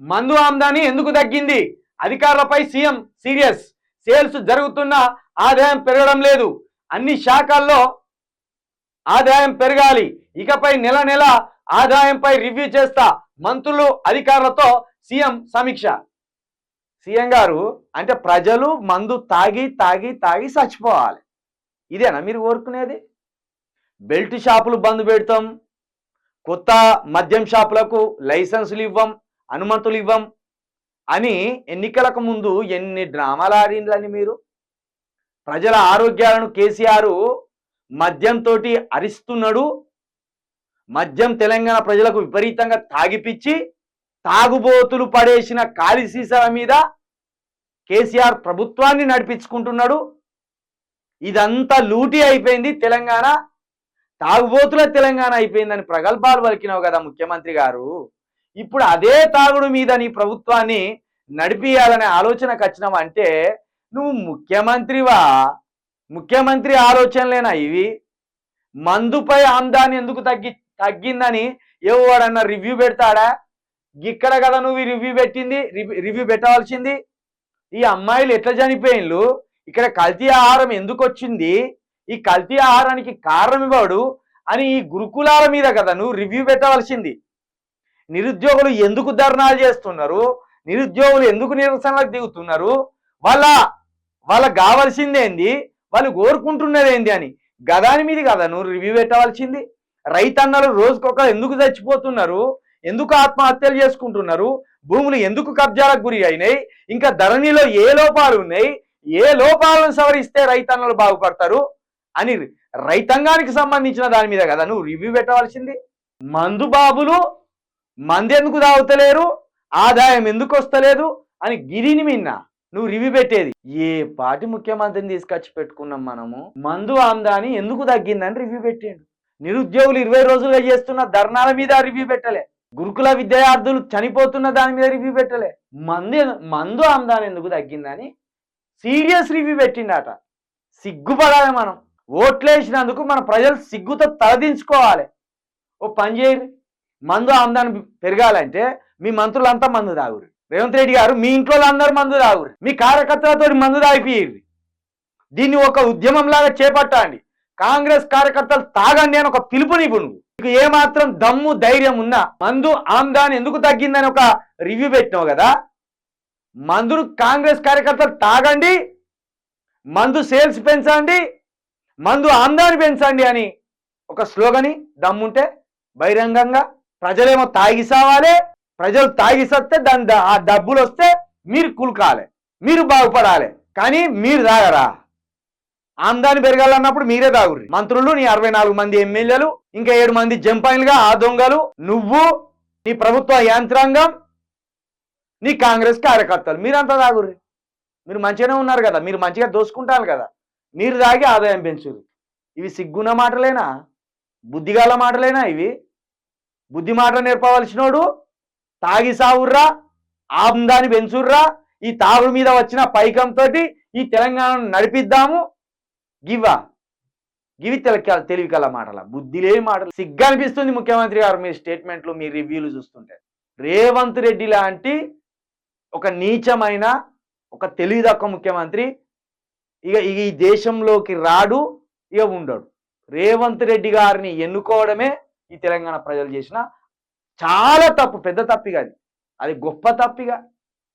మందు ఆమ్దాని ఎందుకు తగ్గింది? అధికారులపై సీఎం సీరియస్ సేల్స్ జరుగుతున్న ఆదాయం పెరగడం లేదు. అన్ని శాఖల్లో ఆదాయం పెరగాలి. ఇకపై నెల నెల ఆదాయంపై రివ్యూ చేస్తా మంత్రులు అధికారులతో సీఎం సమీక్ష. సీఎం గారు అంటే ప్రజలు మందు తాగి తాగి తాగి చచ్చిపోవాలి. ఇదేనా మీరు కోరుకునేది? బెల్ట్ షాపులు బంద్ పెడతాం. కొత్త మద్యం షాపులకు లైసెన్సులు ఇవ్వం. అనుమతులు ఇవ్వం అని ఎన్నికలకు ముందు ఎన్ని డ్రామాలు ఆడిండ్లని మీరు? ప్రజల ఆరోగ్యాలను కేసీఆర్ మద్యంతో అరిస్తున్నాడు. మద్యం తెలంగాణ ప్రజలకు విపరీతంగా తాగిపిచ్చి తాగుబోతులు పడేసిన కాలి సీసాల మీద కేసీఆర్ ప్రభుత్వాన్ని నడిపించుకుంటున్నాడు. ఇదంతా లూటీ అయిపోయింది తెలంగాణ. తాగుబోతుల తెలంగాణ అయిపోయిందని ప్రగల్భాలు పలికినావు కదా ముఖ్యమంత్రి గారు. ఇప్పుడు అదే తాగుడు మీద నీ ప్రభుత్వాన్ని నడిపియాలనే ఆలోచనకు వచ్చినావంటే నువ్వు ముఖ్యమంత్రివా? ముఖ్యమంత్రి ఆలోచనలేనా ఇవి? మందుపై ఆమ్దాని ఎందుకు తగ్గి తగ్గిందని ఎవడన్నా రివ్యూ పెడతాడా? ఇక్కడ కదా నువ్వు రివ్యూ పెట్టింది రివ్యూ పెట్టవలసింది. ఈ అమ్మాయిలు ఎట్లా చనిపోయిన్లు ఇక్కడ కల్తీ ఆహారం ఎందుకు వచ్చింది? ఈ కల్తీ ఆహారానికి కారణం ఇవ్వడు అని ఈ గురుకులాల మీద కదా నువ్వు రివ్యూ పెట్టవలసింది. నిరుద్యోగులు ఎందుకు ధర్నాలు చేస్తున్నారు? నిరుద్యోగులు ఎందుకు నిరసనలకు దిగుతున్నారు? వాళ్ళ వాళ్ళకు కావాల్సిందేంది? వాళ్ళు కోరుకుంటున్నది ఏంది అని. గదాని మీద కదా నువ్వు రివ్యూ పెట్టవలసింది. రైతన్నలు రోజుకొకరు ఎందుకు చచ్చిపోతున్నారు? ఎందుకు ఆత్మహత్యలు చేసుకుంటున్నారు? భూములు ఎందుకు కబ్జాలకు గురి అయినాయి? ఇంకా ధరణిలో ఏ లోపాలు ఉన్నాయి? ఏ లోపాలను సవరిస్తే రైతన్నలు బాగుపడతారు? అని రైతాంగానికి సంబంధించిన దాని మీద కదా నువ్వు రివ్యూ పెట్టవలసింది. మందు బాబులు మంది ఎందుకు తాగుతలేరు? ఆదాయం ఎందుకు వస్తలేదు? అని గిరిని మిన్న నువ్వు రివ్యూ పెట్టేది. ఏ పాటి ముఖ్యమంత్రిని తీసుకొచ్చి పెట్టుకున్నాం మనము? మందు ఆమ్దాని ఎందుకు తగ్గిందని రివ్యూ పెట్టిండు. నిరుద్యోగులు ఇరవై రోజులుగా చేస్తున్న ధర్నాల మీద రివ్యూ పెట్టలే. గురుకుల విద్యార్థులు చనిపోతున్న దాని మీద రివ్యూ పెట్టలే. మంది మందు ఆమ్దాని ఎందుకు తగ్గిందని సీరియస్ రివ్యూ పెట్టిండట. సిగ్గుపడాలి మనం. ఓట్లేసినందుకు మన ప్రజలు సిగ్గుతో తలదించుకోవాలి. ఓ పని చేయరు మందు ఆమ్దాని పెరగాలంటే మీ మంత్రులంతా మందు తాగురు. రేవంత్ రెడ్డి గారు మీ ఇంట్లో అందరూ మందు తాగురు. మీ కార్యకర్తలతో మందు తాగిపోయి దీన్ని ఒక ఉద్యమం లాగా చేపట్టండి. కాంగ్రెస్ కార్యకర్తలు తాగండి అని ఒక పిలుపునివ్వు నువ్వు. నీకు ఏమాత్రం దమ్ము ధైర్యం ఉన్నా మందు ఆమ్దాన్ ఎందుకు తగ్గిందని ఒక రివ్యూ పెట్టినావు కదా? మందును కాంగ్రెస్ కార్యకర్తలు తాగండి మందు సేల్స్ పెంచండి మందు ఆమ్దాని పెంచండి అని ఒక స్లోగని దమ్ముంటే బహిరంగంగా ప్రజలేమో తాగి సావాలి ప్రజలు తాగి దాని ఆ డబ్బులు వస్తే మీరు కులకాలి మీరు బాగుపడాలి కానీ మీరు తాగరా. ఆమ్దాని పెరగాలన్నప్పుడు మీరే తాగుర్రి. మంత్రులు నీ అరవై నాలుగు మంది ఎమ్మెల్యేలు ఇంకా ఏడు మంది జంపాయిలుగా ఆ దొంగలు నువ్వు నీ ప్రభుత్వ యాంత్రాంగం నీ కాంగ్రెస్ కార్యకర్తలు మీరంతా తాగుర్రి. మీరు మంచిగానే ఉన్నారు కదా మీరు మంచిగా దోసుకుంటారు కదా మీరు తాగి ఆదాయం పెంచురు ఇవి సిగ్గున్న మాటలేనా? బుద్ధిగాల మాటలేనా ఇవి? బుద్ధి మాట నేర్పవలసినోడు తాగి సావుర్రా ఆమ్దాని పెంచుర్రా ఈ తాగుడు మీద వచ్చిన పైకంతో ఈ తెలంగాణను నడిపిద్దాము. గివ్వా గివి తెలక తెలివి కల మాటల బుద్ధి లేని మాటలు. సిగ్గు అనిపిస్తుంది ముఖ్యమంత్రి గారు మీ స్టేట్మెంట్లు మీ రివ్యూలు చూస్తుంటే. రేవంత్ రెడ్డి లాంటి ఒక నీచమైన ఒక తెలివి తక్కువ ముఖ్యమంత్రి ఇక ఈ దేశంలోకి రాడు ఇక ఉండడు. రేవంత్ రెడ్డి గారిని ఎన్నుకోవడమే ఈ తెలంగాణ ప్రజలు చేసిన చాలా తప్పు పెద్ద తప్పిగా అది. అది గొప్ప తప్పిగా.